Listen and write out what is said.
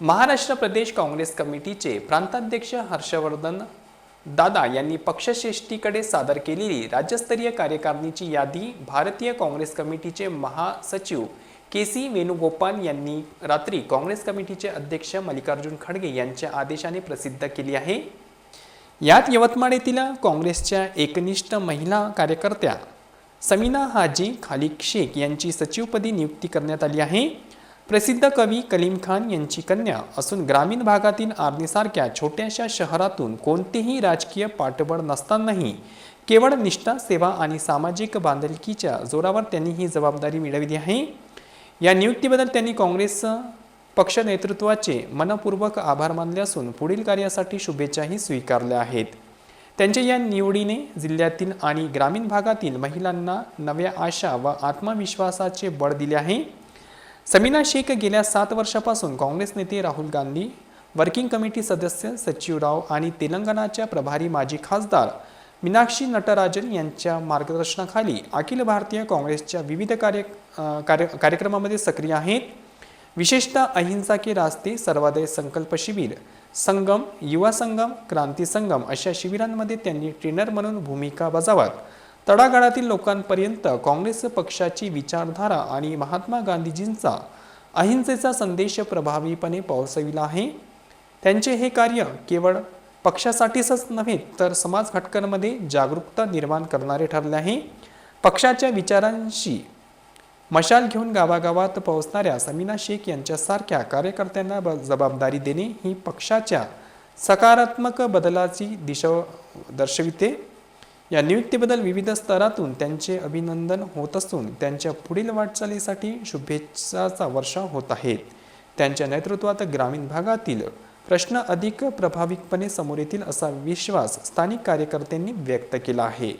महाराष्ट्र प्रदेश काँग्रेस कमिटीचे प्रांताध्यक्ष हर्षवर्धन दादा यांनी पक्षश्रेष्ठीकडे सादर केलेली राज्यस्तरीय कार्यकारिणीची यादी भारतीय काँग्रेस कमिटीचे महासचिव के सी वेणुगोपाल यांनी रात्री काँग्रेस कमिटीचे अध्यक्ष मल्लिकार्जुन खडगे यांच्या आदेशाने प्रसिद्ध केली आहे. यात यवतमाळ येथील काँग्रेसच्या एकनिष्ठ महिला कार्यकर्त्या समीना हाजी खालिक शेख यांची सचिवपदी नियुक्ती करण्यात आली आहे. प्रसिद्ध कवी कलीम खान यांची कन्या असून ग्रामीण भागातील आर्नीसारख्या छोट्याशा शहरातून कोणतेही राजकीय पाठबळ नसतानाही केवळ निष्ठा सेवा आणि सामाजिक बांधिलकीच्या जोरावर त्यांनी ही जबाबदारी मिळवली आहे. या नियुक्तीबद्दल त्यांनी काँग्रेस पक्ष नेतृत्वाचे मनपूर्वक आभार मानले असून पुढील कार्यासाठी शुभेच्छाही स्वीकारल्या आहेत. त्यांच्या या निवडीने जिल्ह्यातील आणि ग्रामीण भागातील महिलांना नव्या आशा व आत्मविश्वासाचे बळ दिले आहे. समीना शेख गेल्या सात वर्षापासून काँग्रेस नेते राहुल गांधी वर्किंग कमिटी सदस्य सचिवराव आणि तेलंगणाच्या प्रभारी माजी खासदार मीनाक्षी नटराजन यांच्या मार्गदर्शनाखाली अखिल भारतीय काँग्रेसच्या विविध कार्य कार्य कार्यक्रमामध्ये सक्रिय आहेत. विशेषतः अहिंसा के रास्ते सर्वादय संकल्प शिबिर संगम युवा संगम क्रांती संगम अशा शिबिरांमध्ये त्यांनी ट्रेनर म्हणून भूमिका बजावत तळागाळातील लोकांपर्यंत काँग्रेस पक्षाची विचारधारा आणि महात्मा गांधीजींचा अहिंसेचा संदेश प्रभावीपणे पोहोचविला आहे. त्यांचे हे कार्य केवळ पक्षासाठीच नव्हे तर समाज घटकांमध्ये जागरूकता निर्माण करणारे ठरले आहे. पक्षाच्या विचारांशी मशाल घेऊन गावागावात पोहोचणाऱ्या समीना शेख यांच्यासारख्या कार्यकर्त्यांना ब- जबाबदारी देणे ही पक्षाच्या सकारात्मक बदलाची दिशा दर्शविते. या नियुक्तीबद्दल विविध स्तरातून त्यांचे अभिनंदन होत असून त्यांच्या पुढील वाटचालीसाठी शुभेच्छाचा वर्षा होत आहेत त्यांच्या नेतृत्वात ग्रामीण भागातील प्रश्न अधिक प्रभावीपणे समोर येतील असा विश्वास स्थानिक कार्यकर्त्यांनी व्यक्त केला आहे.